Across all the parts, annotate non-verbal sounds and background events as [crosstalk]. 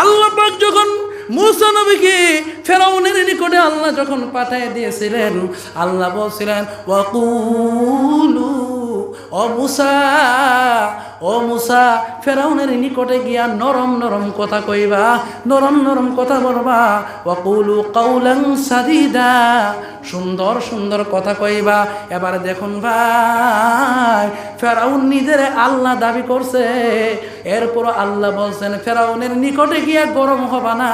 আল্লাহ পাক যখন মুসা নবীকে ফেরাউনের নিকটে আল্লাহ যখন পাঠিয়ে দিয়েছিলেন আল্লাহ বলছিলেন ওয়াকুলু ও মুসা ও মুসা, ফেরাউনের নিকটে গিয়া নরম নরম কথা কইবা, নরম নরম কথা বলবা। ওয়াকুলু কাউলাং সাদিদা, সুন্দর সুন্দর কথা কইবা। এবার দেখুন ভাই, ফেরাউন নিজের আল্লাহ দাবি করছে। এরপর আল্লাহ বলছেন, ফেরাউনের নিকটে গিয়া গরম হবা না,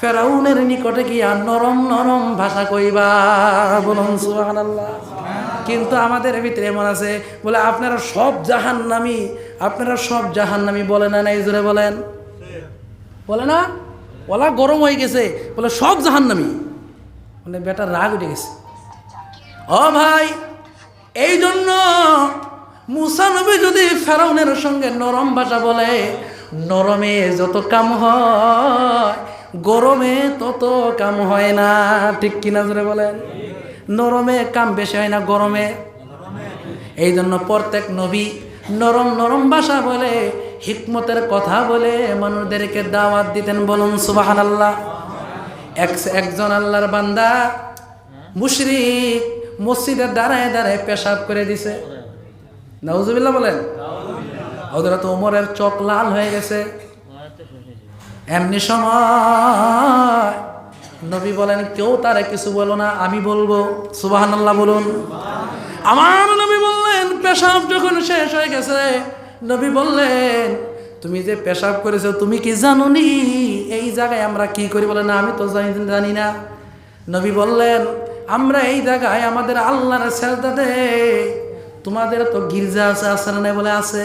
ফেরাউনের নিকটে গিয়া নরম নরম ভাষা কইবা। বলুন সুবহানাল্লাহ। কিন্তু আমাদের ভিতরে এমন আছে, বলে আপনারা সব জাহান্নামি, আপনারা সব জাহান্নামি বলে না নাই জোরে বলেন। বলে না? ওলা গরম হয়ে গেছে, বলে সব জাহান্নামি। মানে বেটা, রাগ উঠে গেছে। ও ভাই এই জন্য মুসা নবী যদি ফেরাউনের সঙ্গে নরম ভাষা বলে, নরমে যত কাম হয়, গরমে তত কাম হয় না, ঠিক কিনা জোরে বলেন? নরমে কাম বেশি হয় না গরমে। এই জন্য প্রত্যেক নবী নরম নরম ভাষা বলে, হিকমতের কথা বলে মানুষদেরকে দাওয়াত দিতেন বলুন সুবাহান আল্লাহ এক- একজন আল্লাহর বান্দা মুশরিক মসজিদের দাঁড়ায় দাঁড়ায় পেশাব করে দিছে। নাউজুবিল্লাহ বলেন। হজরত ওমরের চোখ লাল হয়ে গেছে। এমনি সময় নবী বলেন, কেউ তারে কিছু বলো না, আমি বলব। সুবাহান আল্লাহ বলুন। আমার নবী বললেন, পেশাব যখন শেষ হয়ে গেছে নবী বললেন, তুমি যে পেশাব করেছ, তুমি কি জানো নি এই জায়গায় আমরা কি করি বলে না, আমি তো জানি জানি না। নবী বললেন, আমরা এই জায়গায় আমাদের আল্লাহর সেজদা দেই তোমাদের তো গির্জা আছে আছে না বলে আছে।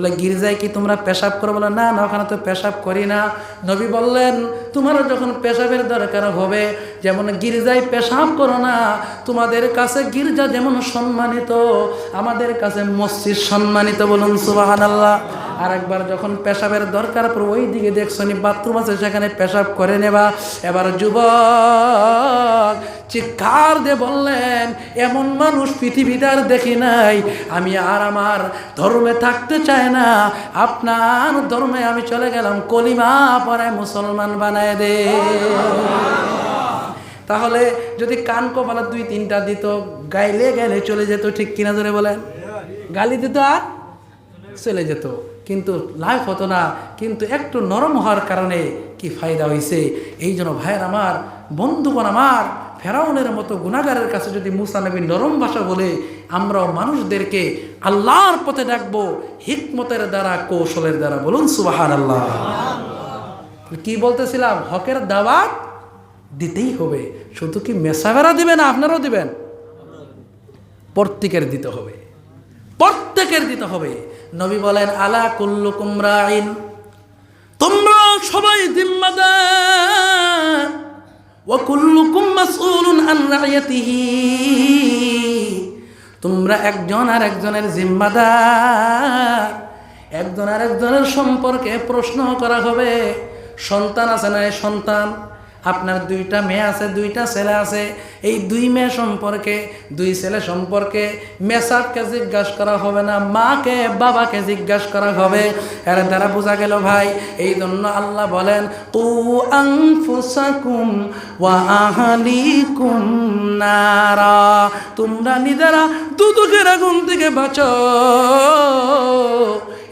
বলে, গির্জায় কি তোমরা পেশাব করো? বলে, না না, ওখানে তো পেশাব করি না। নবী বললেন, তোমারও যখন পেশাবের দরকার হবে, যেমন গির্জায় পেশাব করো না, তোমাদের কাছে গির্জা যেমন সম্মানিত, আমাদের কাছে মসজিদ সম্মানিত বলুন সুবাহান আল্লাহ আর একবার যখন পেশাবের দরকার পর ওই দিকে দেখছ নি বাথরুম আছে, সেখানে পেশাব করে নেবা। এবার যুবক, চিৎকার দিয়ে বললেন, এমন মানুষ পৃথিবীতে আর দেখি নাই। আমি আর আমার ধর্মে থাকতে চাই না। আপনার ধর্মে আমি চলে গেলাম, কলিমা পরে মুসলমান বানায় দে। তাহলে যদি কান কপালা দুই তিনটা দিত, গাইলে গেলে চলে যেত, ঠিক কিনা ধরে বলেন? গালি দিত আর চলে যেত। কিন্তু লাইফ হতো না, কিন্তু একটু নরম হওয়ার কারণে কি ফায়দা হয়েছে এই জন্য ভাইয়ের আমার, বন্ধুগণ আমার, ফেরাউনের মতো গুণাগারের কাছে যদি মুসা নবী নরম ভাষা বলে, আমরাও মানুষদেরকে আল্লাহর পথে ডাকবো, হিকমতের দ্বারা, কৌশলের দ্বারা। বলুন সুবাহান আল্লাহ কি বলতেছিলাম? হকের দাওয়াত দিতেই হবে। শুধু কি মেসাবেরা দিবেন না আপনারাও দিবেন? প্রত্যেকের দিতে হবে। প্রত্যেকের দিতে হবে। নবী বলেন, আলা কুল্লু কুমরাইন তোমরা সবাই জিম্মাদার। ও কুল্লুকুম মাসউলুন আন রাইয়াতিহি। তোমরা একজন আর একজনের জিম্মাদার। একজন আর একজনের সম্পর্কে প্রশ্ন করা হবে। সন্তান আছে না সন্তান? আপনার দুইটা মেয়ে আছে, দুইটা ছেলে আছে। এই দুই মেয়ে সম্পর্কে, দুই ছেলে সম্পর্কে মেসাবকে জিজ্ঞাসা করা হবে না, মাকে, বাবাকে জিজ্ঞাসা করা হবে। এর দ্বারা বোঝা গেল ভাই, এই জন্য আল্লাহ বলেন তু আনফুসাকুম ওয়া আহলিকুম নারা। তোমরা নিজেরা দুদুকের আগুন থেকে বাঁচো।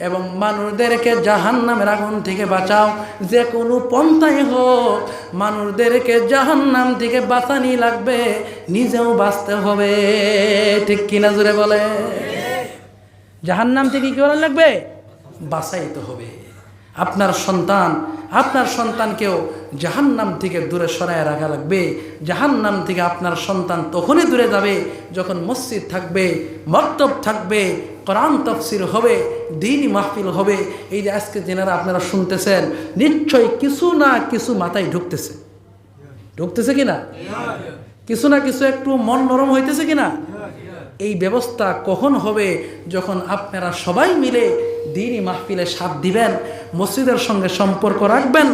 এবং মানুষদেরকে জাহান নামের আগুন থেকে বাঁচাও। যে কোনো পন্থাই হোক, মানুষদেরকে জাহান নাম থেকে বাঁচানি লাগবে, নিজেও বাঁচতে হবে। ঠিক কিনা জুড়ে বলে জাহান নাম থেকে কি করার লাগবে? বাঁচাইতে হবে। আপনার সন্তান, আপনার সন্তানকেও জাহান্নাম থেকে দূরে সরায় রাখা লাগবে। জাহান্নাম থেকে আপনার সন্তান তখনই দূরে যাবে যখন মসজিদ থাকবে, মক্তব থাকবে, কোরআন তফসির হবে দিন মাহফিল হবে। এই যে আজকে যেনারা আপনারা শুনতেছেন নিশ্চয়ই কিছু না কিছু মাথায় ঢুকতেছে। ঢুকতেছে কি না কিছু না কিছু একটু মন নরম হইতেছে কি না এই ব্যবস্থা কখন হবে যখন আপনারা সবাই মিলে দিনই মাহফিলে সাথ দিবেন, মসজিদের সঙ্গে সম্পর্ক রাখবেন,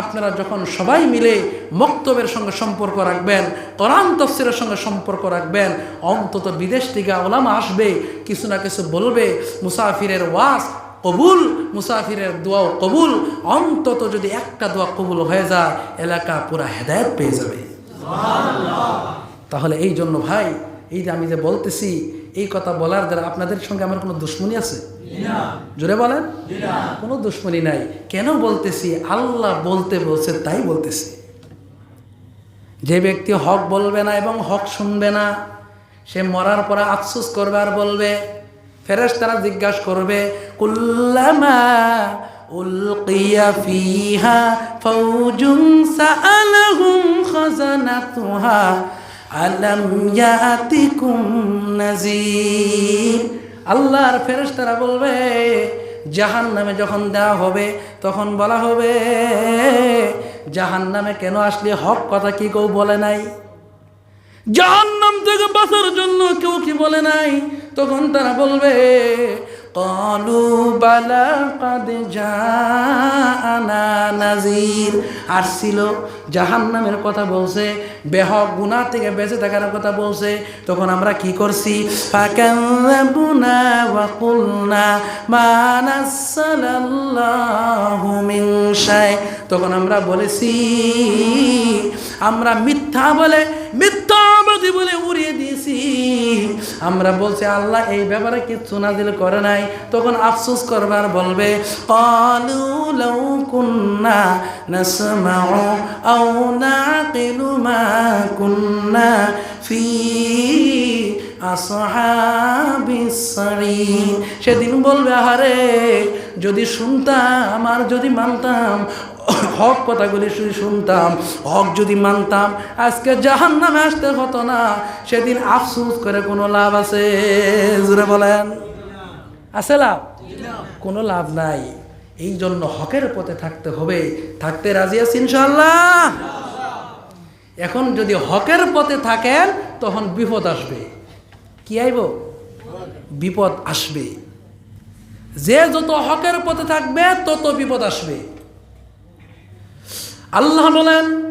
আপনারা যখন সবাই মিলে মক্তবের সঙ্গে সম্পর্ক রাখবেন, কোরআন তফসিরের সঙ্গে সম্পর্ক রাখবেন, অন্তত বিদেশ থেকে ওলামা আসবে, কিছু না কিছু বলবে, মুসাফিরের ওয়াজ কবুল, মুসাফিরের দোয়াও কবুল, অন্তত যদি একটা দোয়া কবুল হয়ে যায়, এলাকা পুরা হেদায়ত পেয়ে যাবে। তাহলে এই জন্য ভাই, এই যে আমি যে বলতেছি এই কথা বলার দ্বারা আপনাদের সঙ্গে আমার কোনো দুশ্মনী আছে? জোরে বলেন। কোনো দুশ্মনী নাই। কেন বলতেছি? আল্লাহ বলতে বলছে তাই বলতেছি। যে ব্যক্তি হক বলবে না এবং হক শুনবে না সে মরার পরে আফসোস করবে আর বলবে ফেরেশ তারা জিজ্ঞাসা করবে কুল্লামা উলকিয়া ফিহা ফাউজুন সাআলাহুম খাজানাতুহা? আলাম ইয়াতিকুম নাযীর। আল্লাহর ফেরেশতারা বলবে জাহান নামে যখন দেওয়া হবে, তখন বলা হবে জাহান নামে কেন আসলে হক কথা কি কেউ বলে নাই? জাহান্নাম থেকে বাঁচার জন্য কেউ কি বলে নাই? তখন তারা বলবে কলু বালা কাদ জানা নাজির আসছিল জাহান্নামের কথা বলছে, বেহক গুনাহ থেকে বেঁচে থাকার কথা বলছে। তখন আমরা কি করছি? ফাকাল্লাবুনা ওয়া কুলনা মা নাসালাল্লাহু মিন শাই। তখন আমরা বলেছি, আমরা মিথ্যা বলে, মিথ্যাবাদী বলে আমরা বলছি আল্লাহ এই ব্যাপারে কিচ্ছু নাজিল করে নাই তখন আফসোস করবার বলবে قالوا لو كنا نسمع أو نعقل ما كنا في আসহাবিস সারির সেদিন বলবে আহারে যদি শুনতাম আর যদি মানতাম হক কথাগুলি শুধু শুনতাম, হক যদি মানতাম, আজকে জাহান নামে আসতে হতো না, সেদিন আফসোস করে কোনো লাভ আছে? জুড়ে বলেন। আছে লাভ? কোনো লাভ নাই। এই জন্য হকের পথে থাকতে হবে। থাকতে রাজি আছি ইনশাল্লাহ এখন যদি হকের পথে থাকেন, তখন বিপদ আসবে। কি আইব? বিপদ আসবে। যে যত হকের পথে থাকবে, তত বিপদ আসবে। আল্লাহ বলেন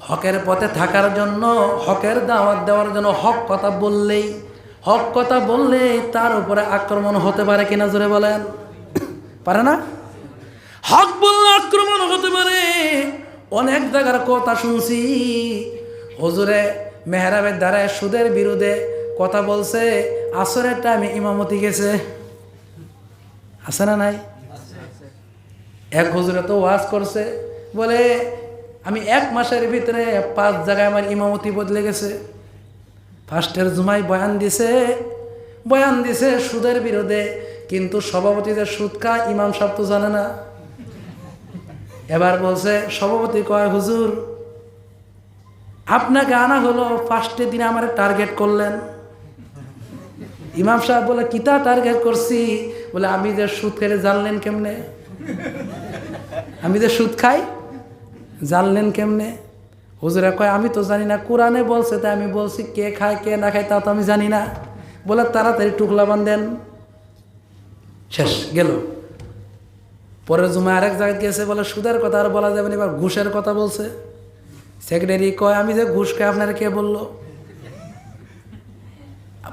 হকের পথে থাকার জন্য, হকের দাওয়াত দেওয়ার জন্য হক কথা বললেই, হক কথা বললে তার উপরে আক্রমণ হতে পারে কিনা জোরে বলেন। [coughs] পারে না? হক বললে আক্রমণ হতে পারে। অনেক জায়গার কথা শুনছি। হজুরে মেহরাবের দ্বারায় সুদের বিরুদ্ধে কথা বলছে। আসরের টাইমে ইমামতি গেছে। আছে না নাই? এক হুজুরে তো ওয়াজ করছে, বলে, আমি এক মাসের ভিতরে পাঁচ জায়গায় আমার ইমামতি বদলে গেছে। ফার্স্টের জুমাই বয়ান দিছে বয়ান দিছে সুদের বিরোধে কিন্তু সভাপতি যে সুদ খায়, ইমাম সাহেব তো জানে না। এবার বলছে, সভাপতি কয়, হুজুর, আপনাকে আনা হলো ফার্স্টের দিনে আমার টার্গেট করলেন। ইমাম সাহেব বলে কিতা টার্গেট করছি? বলে, আমি যে সুদ খেলে জানলেন কেমনে? আমি যে সুদ খাই, জানলেন কেমনে? হুজুরা কয়, আমি তো জানি না, কোরআনে বলছে, তাই আমি বলছি, কে খায়, কে না খায় তা তো আমি জানি না। বলে, তাড়াতাড়ি টুকলা বান্ধেন শেষ, গেল। পরের জমা আরেক জায়গায় গেছে বলে, সুদের কথা আর বলা যাবে না, এবার ঘুষের কথা বলছে। সেক্রেটারি কয়, আমি যে ঘুষ খাই, আপনারা কে বলল?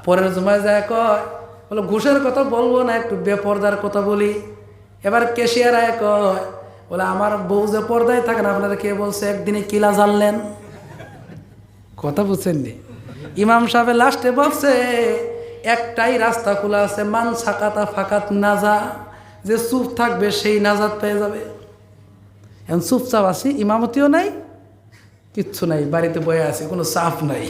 পরের জমায় যায় কয় বলে, ঘুষের কথা বলব না, একটু বেপর্দার কথা বলি। এবার কেশিয়ার আয় কয়, বলে, আমার বউ যে পর্দায় থাকেন আপনারা কে বলছে? একদিনে কিলা জানলেন? কথা বুঝছেন নি ইমাম সাহেব লাস্টে বলছে, একটাই রাস্তা খোলা আছে, মান সাকাতা ফাকাত নাজা। যে চুপ থাকবে, সেই নাজাত পেয়ে যাবে। এখন চুপচাপ আছি, ইমামতিও নাই, কিচ্ছু নাই, বাড়িতে বয়ে আছি, কোনো চাপ নাই।